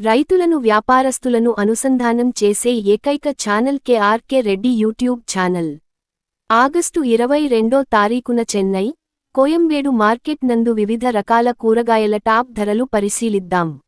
రైతులను వ్యాపారస్తులను అనుసంధానం చేసే ఏకైక channel KRK Reddy YouTube channel. August ఇరవై రెండో తారీఖున చెన్నై కోయంబేడు మార్కెట్ నందు వివిధ రకాల కూరగాయల టాప్ ధరలు పరిశీలిద్దాం.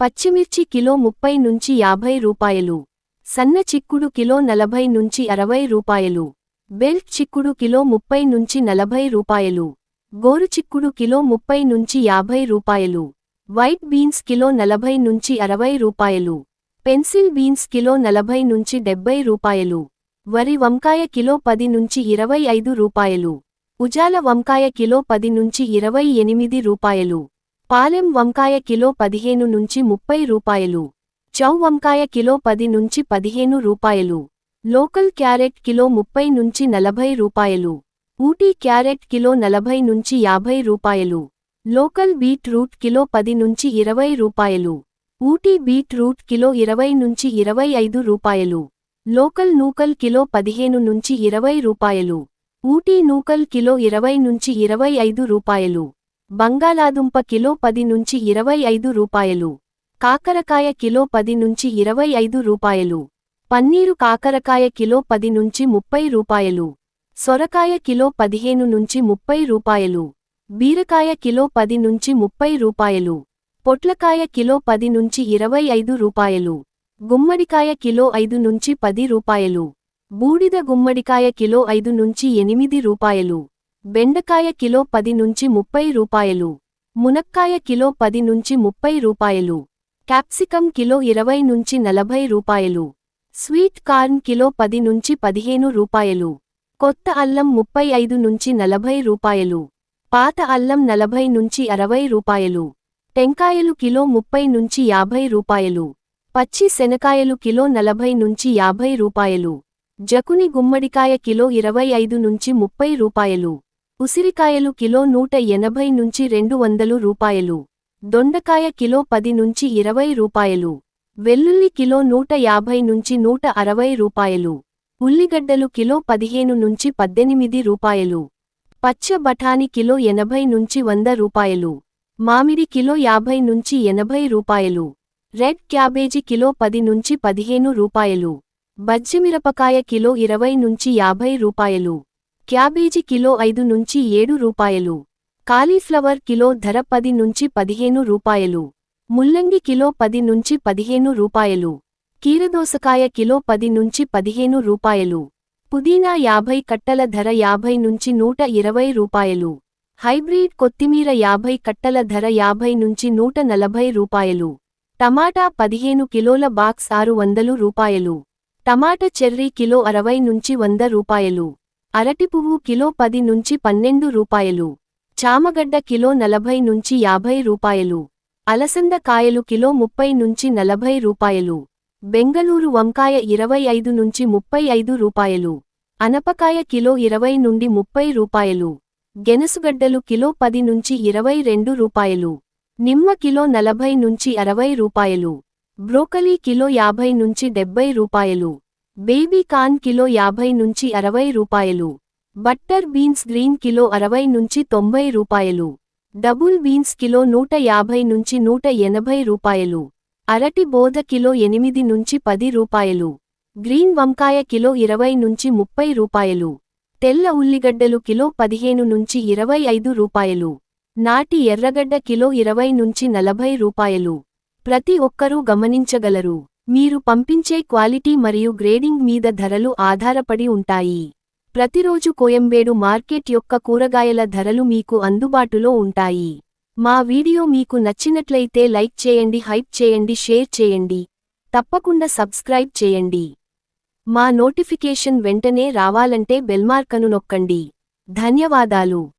పచ్చిమిర్చి కిలో ముప్పై నుంచి యాభై రూపాయలు. సన్న చిక్కుడు కిలో నలభై నుంచి అరవై రూపాయలు. బెల్ట్ చిక్కుడు కిలో ముప్పై నుంచి నలభై రూపాయలు. గోరు చిక్కుడు కిలో ముప్పై నుంచి యాభై రూపాయలు. వైట్ బీన్స్ కిలో నలభై నుంచి అరవై రూపాయలు. పెన్సిల్ బీన్స్ కిలో నలభై నుంచి డెబ్బై రూపాయలు. వరి వంకాయ కిలో పది నుంచి ఇరవై ఐదు రూపాయలు. ఉజాల వంకాయ కిలో పది నుంచి ఇరవై ఎనిమిది రూపాయలు. పాలెం వంకాయ కిలో పదిహేను నుంచి ముప్పై రూపాయలు. చౌ వంకాయ కిలో పది నుంచి పదిహేను రూపాయలు. లోకల్ క్యారెట్ కిలో ముప్పై నుంచి నలభై రూపాయలు. ఊటీ క్యారెట్ కిలో నలభై నుంచి యాభై రూపాయలు. లోకల్ బీట్ రూట్ కిలో పది నుంచి ఇరవై రూపాయలు. ఊటీ బీట్ రూట్ కిలో ఇరవై నుంచి ఇరవై ఐదు రూపాయలు. లోకల్ నూకల్ కిలో పదిహేను నుంచి ఇరవై రూపాయలు. ఊటీ నూకల్ కిలో ఇరవై నుంచి ఇరవై ఐదు రూపాయలు. బంగాళాదుంప కిలో పది నుంచి ఇరవై ఐదు రూపాయలు. కాకరకాయ కిలో పది నుంచి ఇరవై ఐదు రూపాయలు. పన్నీరు కాకరకాయ కిలో పది నుంచి ముప్పై రూపాయలు. సొరకాయ కిలో పదిహేను నుంచి ముప్పై రూపాయలు. బీరకాయ కిలో పది నుంచి ముప్పై రూపాయలు. పొట్లకాయ కిలో పది నుంచి ఇరవై ఐదు రూపాయలు. గుమ్మడికాయ కిలో ఐదు నుంచి పది రూపాయలు. బూడిద గుమ్మడికాయ కిలో ఐదు నుంచి ఎనిమిది రూపాయలు. బెండకాయ కిలో పది నుంచి ముప్పై రూపాయలు. మునక్కాయ కిలో పది నుంచి ముప్పై రూపాయలు. క్యాప్సికం కిలో ఇరవై నుంచి నలభై రూపాయలు. స్వీట్ కార్న్ కిలో పది నుంచి పదిహేను రూపాయలు. కొత్త అల్లం ముప్పై ఐదు నుంచి నలభై రూపాయలు. పాత అల్లం నలభై నుంచి అరవై రూపాయలు టెంకాయలు కిలో ముప్పై నుంచి యాభై రూపాయలు పచ్చి శనకాయలు కిలో నలభై నుంచి యాభై రూపాయలు జకుని గుమ్మడికాయ కిలో ఇరవై ఐదు నుంచి ముప్పై రూపాయలు ఉసిరికాయలు కిలో నూట ఎనభై నుంచి రెండు వందలు రూపాయలు దొండకాయ కిలో పది నుంచి ఇరవై రూపాయలు వెల్లుల్లి కిలో నూట యాభై నుంచి నూట అరవై రూపాయలు ఉల్లిగడ్డలు కిలో పదిహేను నుంచి పద్దెనిమిది రూపాయలు పచ్చ బఠాని కిలో ఎనభై నుంచి వంద రూపాయలు మామిడి కిలో యాభై నుంచి ఎనభై రూపాయలు రెడ్ క్యాబేజీ కిలో పది నుంచి పదిహేను రూపాయలు బజ్జిమిరపకాయ కిలో ఇరవై నుంచి యాభై రూపాయలు క్యాబేజీ కిలో ఐదు నుంచి ఏడు రూపాయలు కాలీఫ్లవర్ కిలో ధర పది నుంచి పదిహేను రూపాయలు ముల్లంగి కిలో పది నుంచి పదిహేను రూపాయలు కీరదోసకాయ కిలో పది నుంచి పదిహేను రూపాయలు పుదీనా యాభై కట్టల ధర యాభై నుంచి నూట ఇరవై రూపాయలు. హైబ్రిడ్ కొత్తిమీర యాభై కట్టల ధర యాభై నుంచి నూట నలభై రూపాయలు. టమాటా పదిహేను కిలోల బాక్స్ ఆరు వందలు రూపాయలు. టమాటా చెర్రీ కిలో అరవై నుంచి వంద రూపాయలు. అరటి పువ్వు కిలో పది నుంచి పన్నెండు రూపాయలు. చామగడ్డ కిలో నలభై నుంచి యాభై రూపాయలు. అలసంద కాయలు కిలో ముప్పై నుంచి నలభై రూపాయలు. బెంగళూరు వంకాయ ఇరవై ఐదు నుంచి ముప్పై ఐదు రూపాయలు. అనపకాయ కిలో ఇరవై నుండి ముప్పై రూపాయలు. గెనసుగడ్డలు కిలో పది నుంచి ఇరవై రెండు రూపాయలు. నిమ్మ కిలో నలభై నుంచి అరవై రూపాయలు. బ్రోకలీ కిలో యాభై నుంచి డెబ్బై రూపాయలు. బేబీ కార్న్ కిలో యాభై నుంచి అరవై రూపాయలు. బట్టర్ బీన్స్ గ్రీన్ కిలో అరవై నుంచి తొంభై రూపాయలు. డబుల్ బీన్స్ కిలో నూట యాభై నుంచి నూట ఎనభై రూపాయలు. అరటి బోధ కిలో ఎనిమిది నుంచి పది రూపాయలు. గ్రీన్ వంకాయ కిలో ఇరవై నుంచి ముప్పై రూపాయలు. తెల్ల ఉల్లిగడ్డలు కిలో పదిహేను నుంచి ఇరవై ఐదు రూపాయలు. నాటి ఎర్రగడ్డ కిలో ఇరవై నుంచి నలభై రూపాయలు. ప్రతి ఒక్కరూ గమనించగలరు. మీరు పంపించే క్వాలిటీ మరియు గ్రేడింగ్ మీద ధరలు ఆధారపడి ఉంటాయి. ప్రతిరోజు కోయంబేడు మార్కెట్ యొక్క కూరగాయల ధరలు మీకు అందుబాటులో ఉంటాయి. మా వీడియో మీకు నచ్చినట్లయితే లైక్ చేయండి హైప్ చేయండి షేర్ చేయండి. తప్పకుండా సబ్స్క్రైబ్ చేయండి. మా నోటిఫికేషన్ వెంటనే రావాలంటే బెల్మార్కను నొక్కండి. ధన్యవాదాలు.